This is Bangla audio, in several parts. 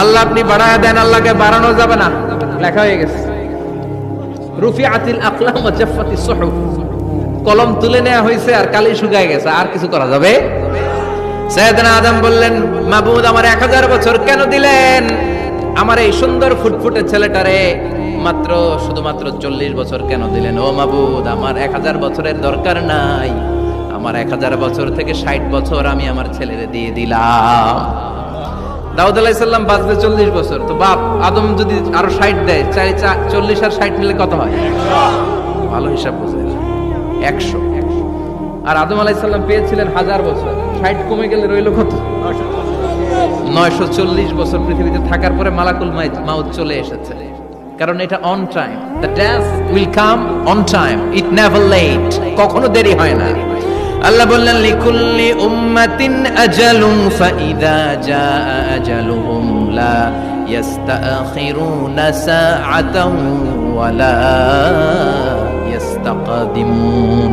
আল্লাহ আপনি আল্লাহকে যাবে না। লেখা হয়ে গেছে। কলম তুলে নেওয়া হয়েছে আর কালি শুকায় গেছে। আর কিছু করা যাবে? আদম বললেন, মাবুদ, আমার এক হাজার বছর কেন দিলেন? আমার এই সুন্দর ফুটফুটে ছেলেটারে মাত্র শুধুমাত্র চল্লিশ বছর কেন দিলেন? ও মাবুদ, আমার এক হাজার বছরের দরকার নাই। আমার এক হাজার বছর থেকে ষাট বছর আমি আমার ছেলেরে দিয়ে দিলাম। দাউদ আলাইসাল্লাম বাঁচবে চল্লিশ বছর। তো বাপ, আদম যদি আরও ষাট দেয়, চাই চল্লিশ আর ষাট মিলে কত হয়? ভালো হিসাব বোঝে একশো। আর আদম আলাইসাল্লাম পেয়েছিলেন হাজার বছর। ষাট কমে গেলে রইল কত? নয়শো চল্লিশ বছর পৃথিবীতে থাকার পরে মালাকুল মাউত চলে এসেছে। কারণ এটা on time the dance will come on time it never late কখনো দেরি হয় না। আল্লাহ বললেন, লিকুল্লি উম্মাতিন আজালুন ফাইদা জা আজালুহুম লা ইয়াস্তাখিরুনা সাআতান ওয়ালা ইয়াস্তাকদিমুন।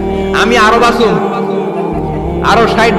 আমি আরও বাসুম আরও ষাট